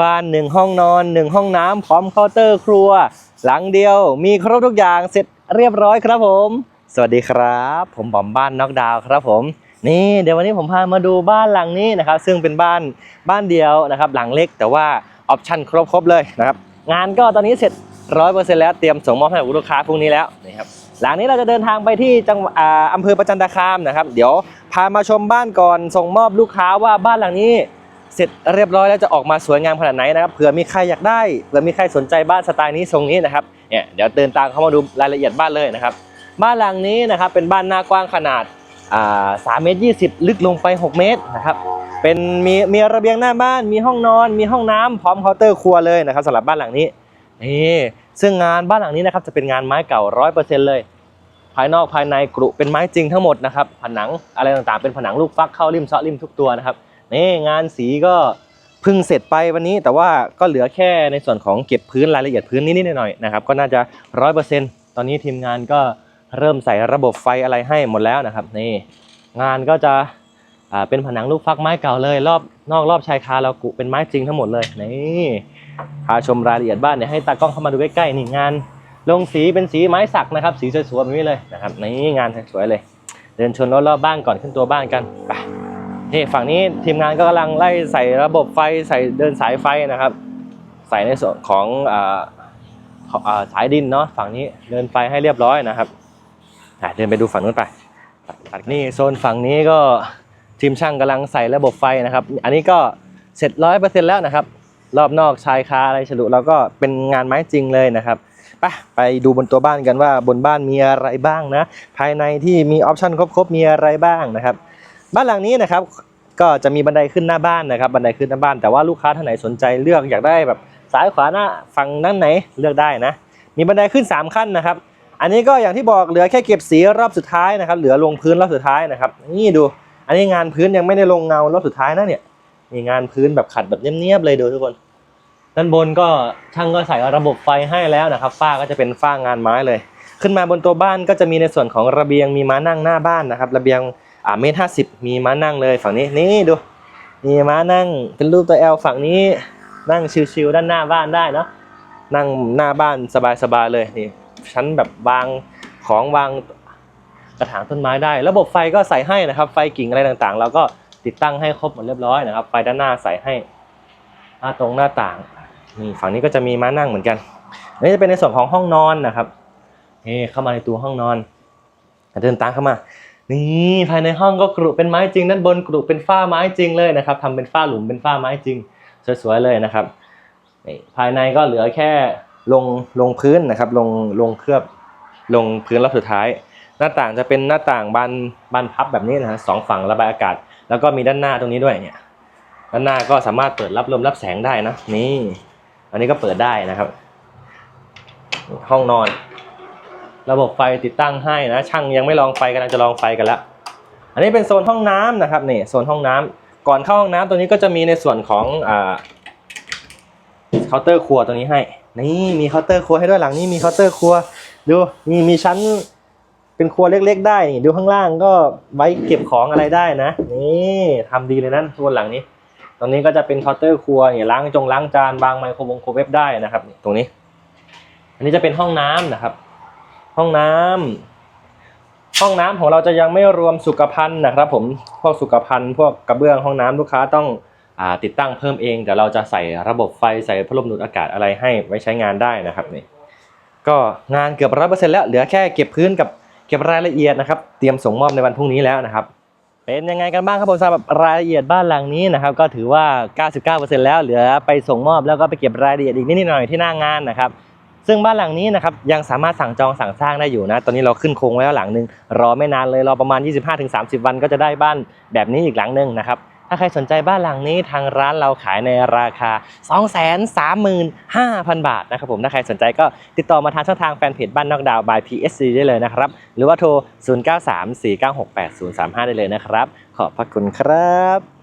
บ้านหนึ่งห้องนอนหนึ่งห้องน้ำพร้อมเคาน์เตอร์ครัว หลังเดียวมีครบทุกอย่างเสร็จเรียบร้อยครับผม สวัสดีครับ ผมบอมบ้านน็อกดาวครับผม นี่เดี๋ยววันนี้ผมพามาดูบ้านหลังนี้นะครับ ซึ่งเป็นบ้านบ้านเดียวนะครับ หลังเล็กแต่ว่าออปชั่นครบๆเลยนะครับ งานก็ตอนนี้เสร็จร้อยเปอร์เซ็นต์แล้วเตรียมส่งมอบให้กับลูกค้าพรุ่งนี้แล้วนี่ครับหลังนี้เราจะเดินทางไปที่จังหวัดอ่าอำเภอประจันตคามนะครับ เดี๋ยวพามาชมบ้านก่อนส่งมอบลูกค้าว่าบ้านหลังนี้ เสร็จเรียบร้อยแล้วจะออกมาสวยงามขนาดไหนนะครับเผื่อมีใครอยากได้เผื่อมีใครสนใจบ้านสไตล์นี้ทรงนี้นะครับเนี่ยเดี๋ยวเดินตามเข้ามาดูรายละเอียดบ้านเลยนะครับ บ้านหลังนี้นะครับเป็นบ้านหน้ากว้างขนาดสามเมตรยี่สิบลึกลงไป 6 เมตรนะครับเป็นมีมีระเบียงหน้าบ้านมีห้องนอน มีห้องน้ำพร้อมเคาน์เตอร์ครัวเลยนะครับสำหรับบ้านหลังนี้นี่ซึ่งงานบ้านหลังนี้นะครับจะเป็นงานไม้เก่าร้อยเปอร์เซ็นต์เลย ภายนอกภายในกรุเป็นไม้จริงทั้งหมดนะครับผนังอะไรต่างๆเป็นผนังลูกฟักเข้าริมเซาะริมทุกตัวนะครับ นี่งานสีก็เพิ่งเสร็จไปวันนี้ แต่ว่าก็เหลือแค่ในส่วนของเก็บพื้นรายละเอียดพื้นนิดๆหน่อยๆนะครับก็น่าจะร้อยเปอร์เซ็นต์ตอนนี้ทีมงานก็เริ่มใส่ระบบไฟอะไรให้หมดแล้วนะครับนี่งานก็จะอ่าเป็นผนังลูกฟักไม้เก่าเลย รอบนอกรอบชายคาเรากุเป็นไม้จริงทั้งหมดเลยนี่พาชมรายละเอียดบ้านเนี่ยให้ตากล้องเข้ามาดูใกล้ๆนี่งาน ลงสีเป็นสีไม้สักนะครับ สีสวยๆแบบนี้เลยนะครับนี่งานสวยเลย เดินชนรอบๆบ้านก่อนขึ้นตัวบ้านกันไป นี่ฝั่งนี้ทีมงานก็กำลังไล่ใส่ระบบไฟใส่เดินสายไฟนะครับ ใส่ในส่วนของสายดินเนาะฝั่งนี้เดินไฟให้เรียบร้อยนะครับเดินไปดูฝั่งนู้นไปนี่โซนฝั่งนี้ก็ทีมช่างกำลังใส่ระบบไฟนะครับ อันนี้ก็เสร็จร้อยเปอร์เซ็นต์แล้วนะครับ รอบนอกชายคาอะไรฉลุเราก็เป็นงานไม้จริงเลยนะครับไปไปดูบนตัวบ้านกันว่าบนบ้านมีอะไรบ้างนะ ภายในที่มีออปชั่นครบๆมีอะไรบ้างนะครับ บ้านหลังนี้นะครับก็จะมีบันไดขึ้นหน้าบ้านนะครับบันไดขึ้นหน้าบ้าน แต่ว่าลูกค้าท่านไหนสนใจเลือกอยากได้แบบซ้ายขวาหน้าฝั่งนั้นไหนเลือกได้นะ มีบันไดขึ้น 3 ขั้นนะครับ อันนี้ก็อย่างที่บอกเหลือแค่เก็บสีรอบสุดท้ายนะครับ เหลือลงพื้นรอบสุดท้ายนะครับ นี่ดู อันนี้งานพื้นยังไม่ได้ลงเงารอบสุดท้ายนะเนี่ยมีงานพื้นแบบขัดแบบเนียบๆเลยดูทุกคน ด้านบนก็ช่างก็ใส่ระบบไฟให้แล้วนะครับฝ้าก็จะเป็นฝ้างานไม้เลย ขึ้นมาบนตัวบ้านก็จะมีในส่วนของระเบียงมีม้านั่งหน้าบ้านนะครับ ระเบียง อ่าเมตรห้าสิบมีม้านั่งเลยฝั่งนี้นี่ดูมีม้านั่งเป็นรูปตัวแอลฝั่งนี้นั่งชิวๆด้านหน้าบ้านได้เนาะนั่งหน้าบ้านสบายๆเลยนี่ชั้นแบบวางของวางกระถางต้นไม้ได้ ระบบไฟก็ใส่ให้นะครับ ไฟกิ่งอะไรต่างๆ เราก็ติดตั้งให้ครบหมดเรียบร้อยนะครับ ไฟด้านหน้าใส่ให้หน้าตรงหน้าต่างนี่ฝั่งนี้ก็จะมีม้านั่งเหมือนกันนนี้จะเป็นในส่วนของห้องนอนนะครับนี่เข้ามาในตัวห้องนอนเดินตามเข้ามา นี่ภายในห้องก็กรุเป็นไม้จริงด้านบนกรุเป็นฝ้าไม้จริงเลยนะครับทำเป็นฝ้าหลุมเป็นฝ้าไม้จริง สวยๆเลยนะครับนี่ภายในก็เหลือแค่ลงลงพื้นนะครับ ลงลงเคลือบลงพื้นรอบสุดท้าย หน้าต่างจะเป็นหน้าต่างบานบานพับแบบนี้นะฮะสองฝั่งระบายอากาศ แล้วก็มีด้านหน้าตรงนี้ด้วยเนี่ยด้านหน้าก็สามารถเปิดรับลมรับแสงได้นะนี่ อันนี้ก็เปิดได้นะครับ ห้องนอน ระบบไฟติดตั้งให้นะช่างยังไม่ลองไฟกำลังจะลองไฟกันแล้วอันนี้เป็นโซนห้องน้ำนะครับนี่โซนห้องน้ำก่อนเข้าห้องน้ำตัวนี้ก็จะมีในส่วนของอ่าเคาน์เตอร์ครัวตัวนี้ให้ นี่มีเคาน์เตอร์ครัวให้ด้วยหลังนี้มีเคาน์เตอร์ครัวดูนี่มีชั้นเป็นครัวเล็ก ๆ ได้นี่ดูข้างล่างก็ไว้เก็บของอะไรได้นะ นี่ทำดีเลยนะส่วนหลังนี้ ตรงนี้ก็จะเป็นเคาน์เตอร์ครัวเนี่ยล้างจงล้างจานวางไมโครวงโครเวฟได้นะครับตรงนี้ อันนี้จะเป็นห้องน้ำนะครับ ห้องน้ำห้องน้ำของเราจะยังไม่รวมสุขภัณฑ์นะครับ ผมพวกสุขภัณฑ์พวกกระเบื้องห้องน้ำลูกค้าต้องอติดตั้งเพิ่มเองเดี๋ยวเราจะใส่ระบบไฟใส่พัดลมดูดอากาศอะไรให้ไว้ใช้งานได้นะครับนี่ก็งานเกือบร้อยเปอร์เซ็นต์แล้วเหลือแค่เก็บพื้นกับเก็บรายละเอียดนะครับ เตรียมส่งมอบในวันพรุ่งนี้แล้วนะครับ เป็นยังไงกันบ้างครับผมสำหรับรายละเอียดบ้านหลังนี้นะครับ ก็ถือว่า 99%แล้วเหลือไปส่งมอบแล้วก็ไปเก็บรายละเอียดอีกนิดหน่อยที่หน้างานนะครับ ซึ่งบ้านหลังนี้นะครับยังสามารถสั่งจองสั่งสร้างได้อยู่นะ ตอนนี้เราขึ้นโครงไว้แล้วหลังหนึ่งรอไม่นานเลยรอประมาณ 25-30 วันก็จะได้บ้านแบบนี้อีกหลังหนึ่งนะครับถ้าใครสนใจบ้านหลังนี้ทางร้านเราขายในราคา 235,000 บาทนะครับผมถ้าใครสนใจก็ติดต่อมาทางช่องทางแฟนเพจบ้านนอกดาว by PSC ได้เลยนะครับ หรือว่าโทร 0934968035 ได้เลยนะครับ ขอบพระคุณครับ